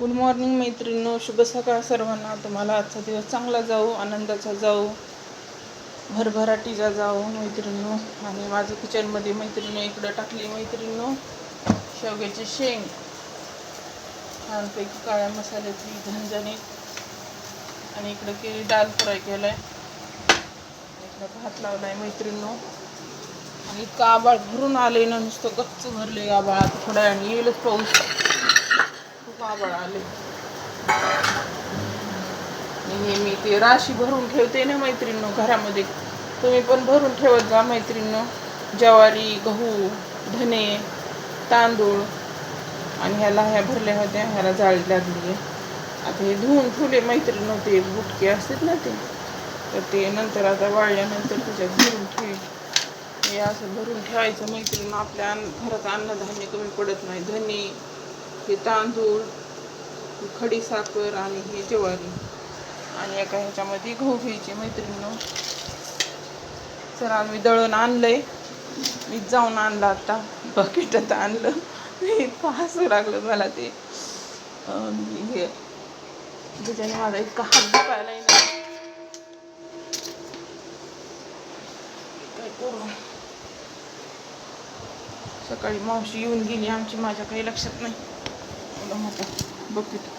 Good morning मैत्रिणींनो. शुभ सकाळ सर्वांना. तुम्हाला आजचा दिवस चांगला जाऊ आनंदाचा जाऊ भरभराटीचा जाऊ मैत्रिणींनो. आणि माझं किचनमध्ये मैत्रिणी इकडं टाकली मैत्रिणींनो. शेवग्याची शेंग. छानपैकी काळ्या मसाल्याची झणझणीत आणि इकडं केली दाल फ्राय केलाय. इकडं भात लावलाय मैत्रिणींनो. आणि इतकं आबाळ भरून आले ना नुसतं गच्च भरले आबाळ आता थोड्या आणि येईलच पाऊस. बाबळ आले. आणि मी ते राशी भरून ठेवते ना मैत्रिणीनं घरामध्ये. तुम्ही पण भरून ठेवत जा मैत्रिणीनं. ज्वारी गहू धने तांदूळ आणि ह्याला ह्या भरल्या होत्या ह्याला जाळी लागली आहे. आता हे धुवून ठेवले मैत्रिणीनं ते बुटके असतात ना ते. तर ते नंतर आता वाळल्यानंतर त्याच्यात भरून ठेवेल हे असं भरून ठेवायचं मैत्रिणी आपल्या अन्न घरात अन्नधान्य कमी पडत नाही. धने हे तांदूळ खडीसाखर खडी साखर आणि ही ज्वारी. आणि एका ह्याच्यामध्ये गहू घ्यायचे मैत्रिणीनं. सर आम्ही दळून आणलंय. मी जाऊन आणलं आता. बकेटात आणलं. इतकं हसू लागलं मला ते. हे. त्याच्याने माझा इतका हात दुखायला ना काय करू? सकाळी मावशी येऊन गेली आमची. माझ्या काही लक्षात नाही. एवढं बकेट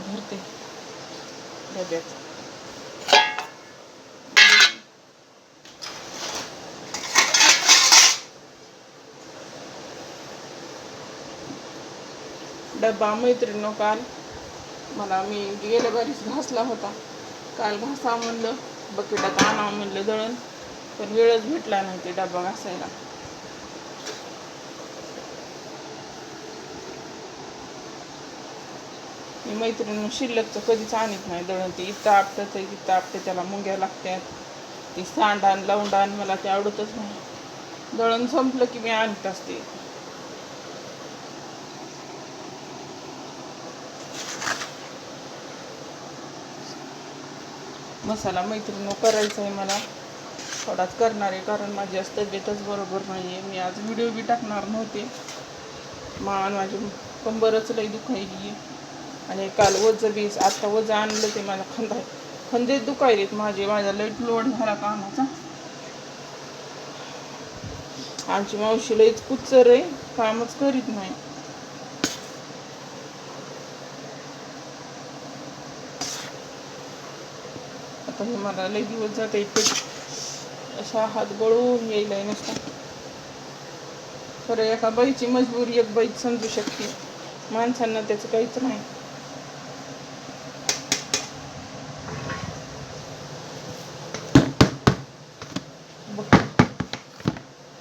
भरते. डब्यात. डब्बा मैत्रिणीनं काल मला मी गेल्या बारीच घासला होता. काल घासा म्हणलं बकेटात आणा म्हणलं दळण. पण वेळच भेटला नाही ते डबा घासायला. मी मैत्रिणी शिल्लकचं कधीच आणत नाही दळण ते इथं आपटत इथं आपटे त्याला मुंग्या लागतात. ती सांडान लावून मला ते आवडतच नाही. दळण संपलं की मी आणत असते. मसाला मैत्रिणी करायचा आहे मला. थोडाच करणार आहे कारण माझी आज तब्येतच बरोबर नाही आहे मी आज व्हिडिओ बी टाकणार नव्हते. मान माझी कंबरच लई दुखायली आणि काल वजं बी आता वज आणलं ते मला खंदा खंदे दुखायलेत माझे. माझा लईट लोड झाला कामाचा. आमची मावशी लईच कुचर आहे. कामच करीत नाही. आता हे मला लई दिवस जाते इथे असा हात गळून यायलाय नुसता. खरं एका बाईची मजबुरी एक बाई समजू शकते. माणसांना त्याचं काहीच नाही.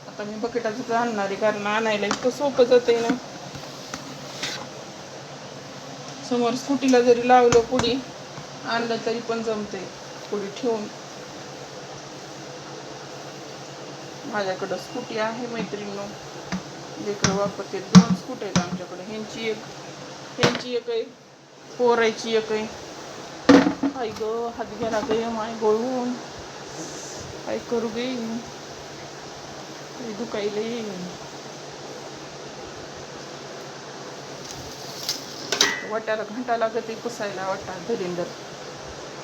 आता मी बकेटाच आणणार आहे कारण आणायला इतकं सोपं जाते ना. समोर स्कूटीला जरी लावलं पुढे आणलं तरी पण जमते पुढे ठेवून. माझ्याकडं स्कूटी आहे मैत्रिणीनं. लेकरं वापरते दोन स्कूटी आहेत आमच्याकडे. ह्यांची एक ह्यांची एक आहे पोरायची एक आहे आई ग हात घ्यायला ग माय गळून. काय करू गे दुखायला येईन. वाट्याला घंटा लागत आहे पुसायला वाटा. धरिंदर.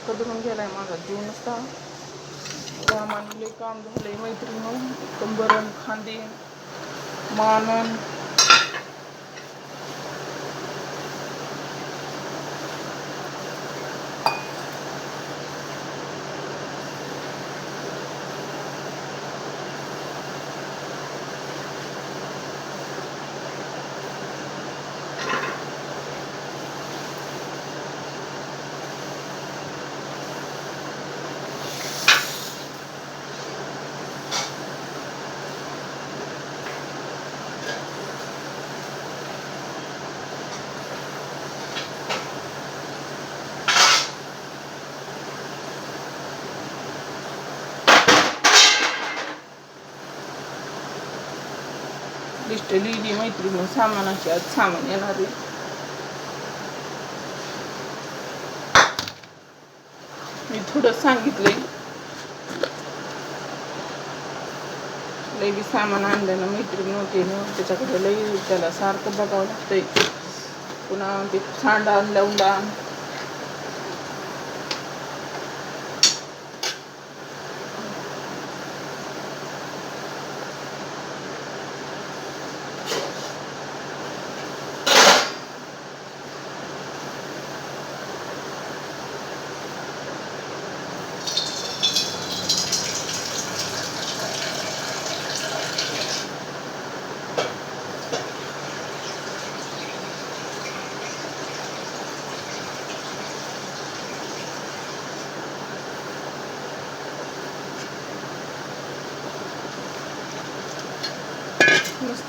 कदरून गेलाय माझा. जीव नसता. रामाने मानले काम झाले मैत्रिणी कंबरन खांदे मानन लिस्ट लिहिली मैत्रिणी सामानाची आज सामान येणार आहे. मी थोडं सांगितलंय. लई बी सामान आणलं ना मैत्रीण होती ना त्याच्याकडे लई त्याला सारखं बघावं लागतंय. पुन्हा ते सांडा लवंडा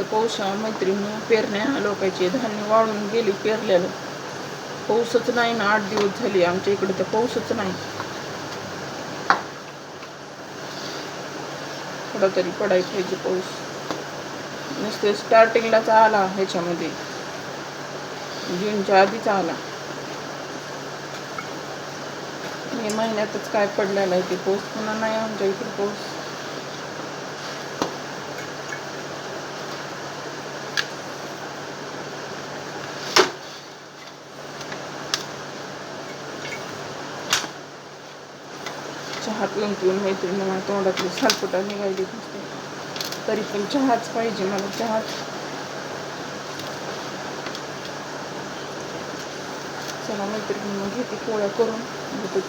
पाऊस मैत्रिणी पेरण्या लोकांचे धान्य वाळून गेली पेरलेलं पाऊसच नाही ना आठ दिवस झाले आमच्या इकडे तर पाऊसच नाही. थोडा तरी पडायला पाहिजे पाऊस. नुसते स्टार्टिंगलाच आला ह्याच्यामध्ये. जूनच्या आधीच आला. मे महिन्यातच काय पडलेला आहे ते पाऊस. पुन्हा नाही आमच्या इकडे पाऊस. चहा पिऊन पिऊन मैत्रिणी मला तोंडातली सालपुटा निघायली नसते तरी पण चहाच पाहिजे मला चहाच. चला मैत्रिणी मग घेते पोळ्या करून.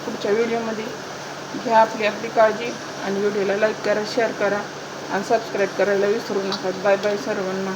पुढच्या व्हिडिओमध्ये घ्या आपली आपली काळजी आणि व्हिडिओला लाईक करा शेअर करा आणि सबस्क्राईब करायला विसरू नका. बाय बाय सर्वांना.